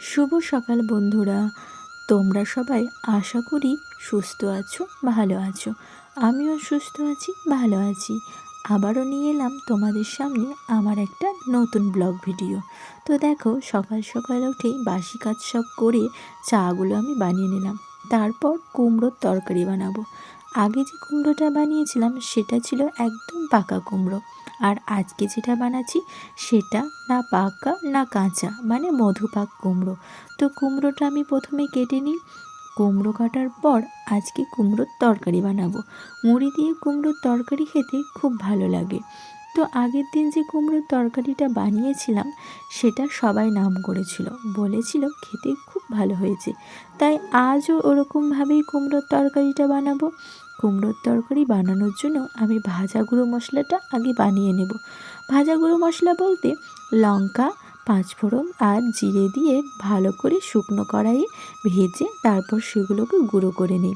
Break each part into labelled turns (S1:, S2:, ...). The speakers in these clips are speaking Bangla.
S1: শুভ সকাল বন্ধুরা। তোমরা সবাই আশা করি সুস্থ আছো, ভালো আছো। আমিও সুস্থ আছি, ভালো আছি। আবারও নিয়ে এলাম তোমাদের সামনে আমার একটা নতুন ব্লগ ভিডিও। তো দেখো, সকাল সকাল উঠেই বাসি কাজ সব করে চাগুলো আমি বানিয়ে নিলাম। তারপর কুমড়োর তরকারি বানাবো। আগে যে কুমড়োটা বানিয়েছিলাম, সেটা ছিল একদম পাকা কুমড়ো। আর আজকে যেটা বানাচ্ছি সেটা না পাকা, না কাঁচা মানে মধুপাক কুমড়ো। তো কুমড়োটা আমি প্রথমে কেটে নিই। কুমড়ো কাটার পর আজকে কুমড়োর তরকারি বানাবো। মুড়ি দিয়ে কুমড়োর তরকারি খেতে খুব ভালো লাগে। তো আগের দিন যে কুমড়োর তরকারিটা বানিয়েছিলাম, সেটা সবাই নাম করেছিল। বলেছিল খেতে খুব ভালো হয়েছে। তাই আজও ওরকমভাবেই কুমড়োর তরকারিটা বানাবো। কুমড়োর তরকারি বানানোর জন্য আমি ভাজা গুঁড়ো মশলাটা আগে বানিয়ে নেব। ভাজা গুঁড়ো মশলা বলতে লঙ্কা, পাঁচফোড়ন আর জিরে দিয়ে ভালো করে শুকনো কড়াইয়ে ভেজে তারপর সেগুলোকে গুঁড়ো করে নিই।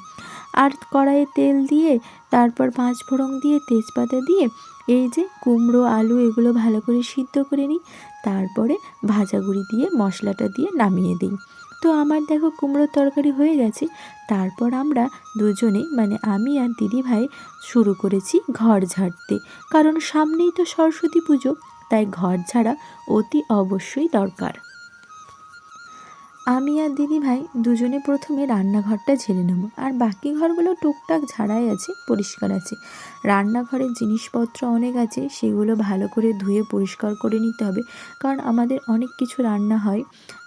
S1: আর কড়াইয়ে তেল দিয়ে তারপর পাঁচফোড়ন দিয়ে তেজপাতা দিয়ে এই যে কুমড়ো, আলু এগুলো ভালো করে সিদ্ধ করে নিই। তারপরে ভাজা গুঁড়ি দিয়ে মশলাটা দিয়ে নামিয়ে দিই। তো আমার দেখো কুমড়োর তরকারি হয়ে গেছে। তারপর আমরা দুজনেই মানে আমি আর দিদি ভাই, শুরু করেছি ঘর ঝাড়তে। কারণ সামনেই তো সরস্বতী পুজো, তাই ঘর ঝাড়া অতি অবশ্যই দরকার। আমি আর দিদি ভাই দুজনে প্রথমে রান্নাঘরটা ঝেড়ে নেব। আর বাকি ঘরগুলো টুকটাক ঝাড়াই আছে, পরিষ্কার আছে। রান্নাঘরের জিনিসপত্র অনেক আছে, সেগুলো ভালো করে ধুয়ে পরিষ্কার করে নিতে হবে। কারণ আমাদের অনেক কিছু রান্না হয়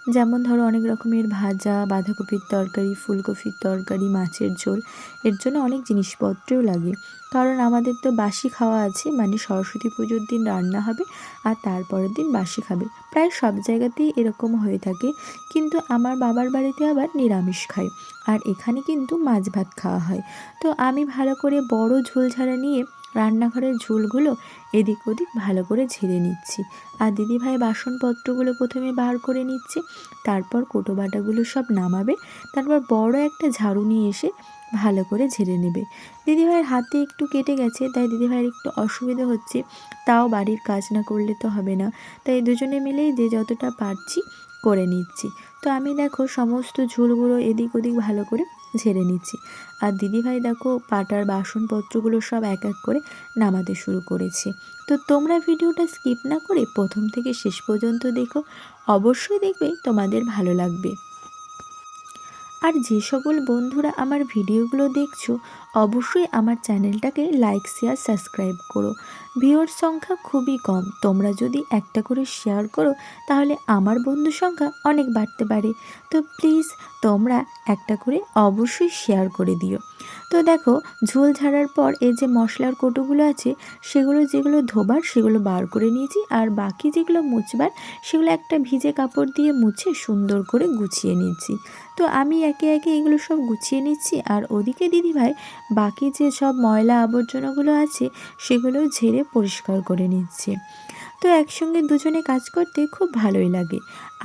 S1: যেমন ধরো অনেক রকমের ভাজা, বাঁধাকপির তরকারি, ফুলকপির তরকারি, মাছের ঝোল, এর জন্য অনেক জিনিসপত্রও লাগে। কারণ আমাদের তো বাসি খাওয়া আছে মানে সরস্বতী পুজোর দিন রান্না হবে আর তারপরের দিন বাসি খাবে। প্রায় সব জায়গাতেই এরকম হয়ে থাকে, কিন্তু আমার বাবার বাড়িতে আবার নিরামিষ খায়। আর এখানে কিন্তু মাছ ভাত খাওয়া হয়। তো আমি ভালো করে বড় ঝোল ঝাড়া নিয়ে রান্নাঘরের ঝোলগুলো এদিক ওদিক ভালো করে ঝেড়ে নিচ্ছি। আর দিদিভাই বাসনপত্রগুলো প্রথমে বার করে নিচ্ছে, তারপর কোটো বাটাগুলো সব নামাবে, তারপর বড় একটা ঝাড়ু নিয়ে এসে ভালো করে ঝেড়ে নেবে। দিদিভাইয়ের হাতে একটু কেটে গেছে, তাই দিদিভাইয়ের একটু অসুবিধা হচ্ছে, তাও বাড়ির কাজ না করলে তো হবে না। তাই দুজনে মিলেই যে যতটা পারছি করে নিচ্ছি। তো আমি দেখো সমস্ত ঝুলগুলো এদিক ওদিক ভালো করে ঝেড়ে নিচ্ছি। আর দিদিভাই দেখো পাটার বাসনপত্রগুলো সব এক এক করে নামাতে শুরু করেছে। তো তোমরা ভিডিওটা স্কিপ না করে প্রথম থেকে শেষ পর্যন্ত দেখো। অবশ্যই দেখবে তোমাদের ভালো লাগবে। আর যে সকল বন্ধুরা আমার ভিডিওগুলো দেখছ, অবশ্যই আমার চ্যানেলটাকে লাইক শেয়ার সাবস্ক্রাইব করো। ভিওর সংখ্যা খুবই কম। তোমরা যদি একটা করে শেয়ার করো, তাহলে আমার বন্ধু সংখ্যা অনেক বাড়তে পারে। তো প্লিজ তোমরা একটা করে অবশ্যই শেয়ার করে দিও। তো দেখো, ঝোল ঝাড়ার পর এই যে মশলার কোটোগুলো আছে, সেগুলো যেগুলো ধোবার সেগুলো বার করে নিয়েছি, আর বাকি যেগুলো মুছবার সেগুলো একটা ভিজে কাপড় দিয়ে মুছে সুন্দর করে গুছিয়ে নিচ্ছি তো আমি একে একে এগুলো সব গুছিয়ে নিচ্ছি, আর ওদিকে দিদিভাই বাকি যে সব ময়লা আবর্জনাগুলো আছে সেগুলো ঝেড়ে পরিষ্কার করে নিচ্ছে। তো একসঙ্গে দুজনে কাজ করতে খুব ভালোই লাগে।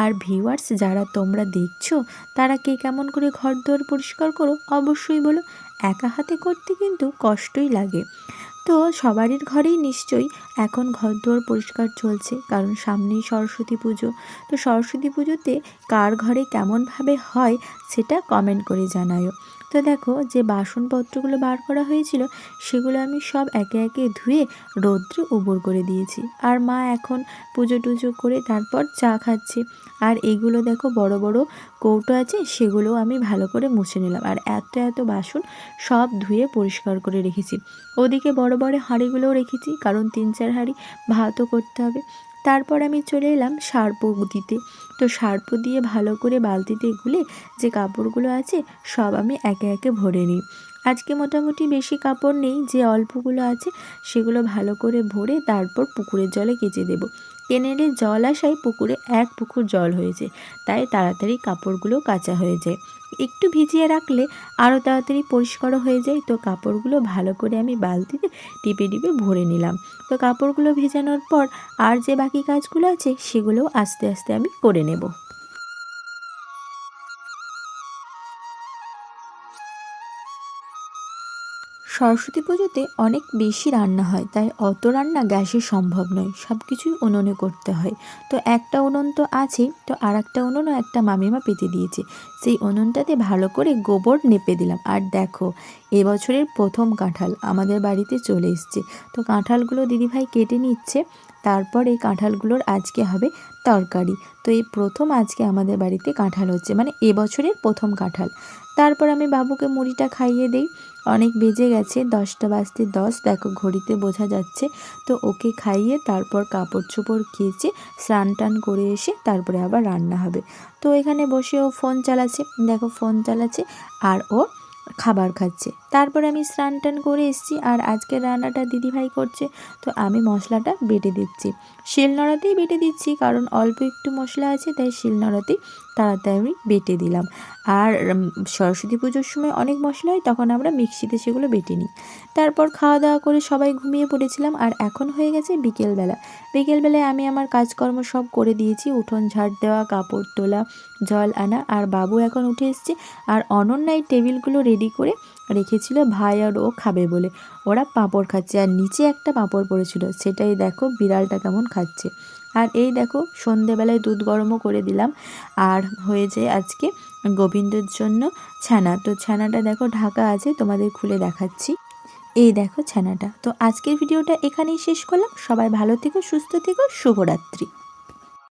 S1: আর ভিউয়ার্স যারা তোমরা দেখছ, তারা কে কেমন করে ঘর দুয়ার পরিষ্কার করো অবশ্যই বলো। একা হাতে করতে কিন্তু কষ্টই লাগে। তো সবারই ঘরেই নিশ্চয়ই এখন ঘর দুয়ার পরিষ্কার চলছে, কারণ সামনেই সরস্বতী পুজো। তো সরস্বতী পুজোতে কার ঘরে কেমনভাবে হয় সেটা কমেন্ট করে জানায়ও। তো দেখো যে বাসনপত্রগুলো বার করা হয়েছিল, সেগুলো আমি সব একে একে ধুয়ে রৌদ্রে উবর করে দিয়েছি। আর মা এখন পুজো টুজো করে তারপর চা খাচ্ছে। আর এগুলো দেখো বড় বড় কৌটো আছে সেগুলো আমি ভালো করে মুছে নিলাম। আর এত এত বাসন সব ধুয়ে পরিষ্কার করে রেখেছি। ওদিকে বড় বড় বড় হাঁড়িগুলোও রেখেছি, কারণ তিন চার হাঁড়ি ভাতও করতে হবে। তারপর আমি চলে এলাম সার্প দিতে। তো সার্প দিয়ে ভালো করে বালতিতে গুলে যে কাপড়গুলো আছে, সব আমি একে একে ভরে নিই। আজকে মোটামুটি বেশি কাপড় নেই, যে অল্পগুলো আছে সেগুলো ভালো করে ভরে তারপর পুকুরের জলে কেচে দেবো। কেনেলে জল আসায় পুকুরে এক পুকুর জল হয়েছে, তাই তাড়াতাড়ি কাপড়গুলো কাঁচা হয়ে যায়। একটু ভিজিয়ে রাখলে আরও তাড়াতাড়ি পরিষ্কারও হয়ে যায়, তো কাপড়গুলো ভালো করে আমি বালতিতে টিপে টিপে ভরে নিলাম। তো কাপড়গুলো ভেজানোর পর আর যে বাকি কাজগুলো আছে সেগুলোও আস্তে আস্তে আমি করে নেব। সরস্বতী পুজোতে অনেক বেশি রান্না হয়, তাই অত রান্না গ্যাসে সম্ভব নয় সব কিছুই উনুনে করতে হয়। তো একটা উনুন তো আছেই তো আর একটা উনুনও একটা মামিমা পেতে দিয়েছে। সেই উনুনটাতে ভালো করে গোবর নেপে দিলাম। আর দেখো, এবছরের প্রথম কাঁঠাল আমাদের বাড়িতে চলে এসছে। তো কাঁঠালগুলো দিদিভাই কেটে নিচ্ছে তারপর এই কাঁঠালগুলোর আজকে হবে তরকারি। তো এই প্রথম আজকে আমাদের বাড়িতে কাঁঠাল হচ্ছে মানে এবছরের প্রথম কাঁঠাল। তারপর আমি বাবুকে মুড়িটা খাইয়ে দেই। অনেক বেজে গেছে, দশটা বাজতে দশ, দেখো ঘড়িতে বোঝা যাচ্ছে। তো ওকে খাইয়ে তারপর কাপড় চোপড় কেচে স্নান টান করে এসে তারপরে আবার রান্না হবে। তো এখানে বসে ও ফোন চালাচ্ছে, দেখো ফোন চালাচ্ছে আর ও খাবার খাচ্ছে। তারপর আমি স্নান টান করে এসেছি আর আজকের রান্নাটা দিদিভাই করছে, তো আমি মশলাটা বেটে দিচ্ছি। শিলনোড়াতেই বেটে দিচ্ছি কারণ অল্প একটু মশলা আছে, তাই শিলনোড়াতেই তাড়াতাড়ি বেটে দিলাম। আর সরস্বতী পুজোর সময় অনেক মশলা হয়, তখন আমরা মিক্সিতে সেগুলো বেটে নিই। তারপর খাওয়া দাওয়া করে সবাই ঘুমিয়ে পড়েছিলাম আর এখন হয়ে গেছে বিকেলবেলা। বিকেলবেলায় আমি আমার কাজকর্ম সব করে দিয়েছি, উঠোন ঝাড় দেওয়া, কাপড় তোলা, জল আনা, আর বাবু এখন উঠে এসছে। আর অনন্যায় টেবিলগুলো রেডি করে রেখেছিল, ভাই আর ও খাবে বলে। ওরা পাঁপড় খাচ্ছে আর নিচে একটা পাঁপড় পড়েছিল, সেটাই দেখো বিড়ালটা কেমন খাচ্ছে। আর এই দেখো সন্ধেবেলায় দুধ গরমও করে দিলাম আর হয়েছে আজকে গোবিন্দর জন্য ছানা। তো ছানাটা দেখো ঢাকা আছে, তোমাদের খুলে দেখাচ্ছি। এই দেখো ছানাটা। তো আজকের ভিডিওটা এখানেই শেষ করলাম। সবাই ভালো থেকো, সুস্থ থেকো, শুভরাত্রি।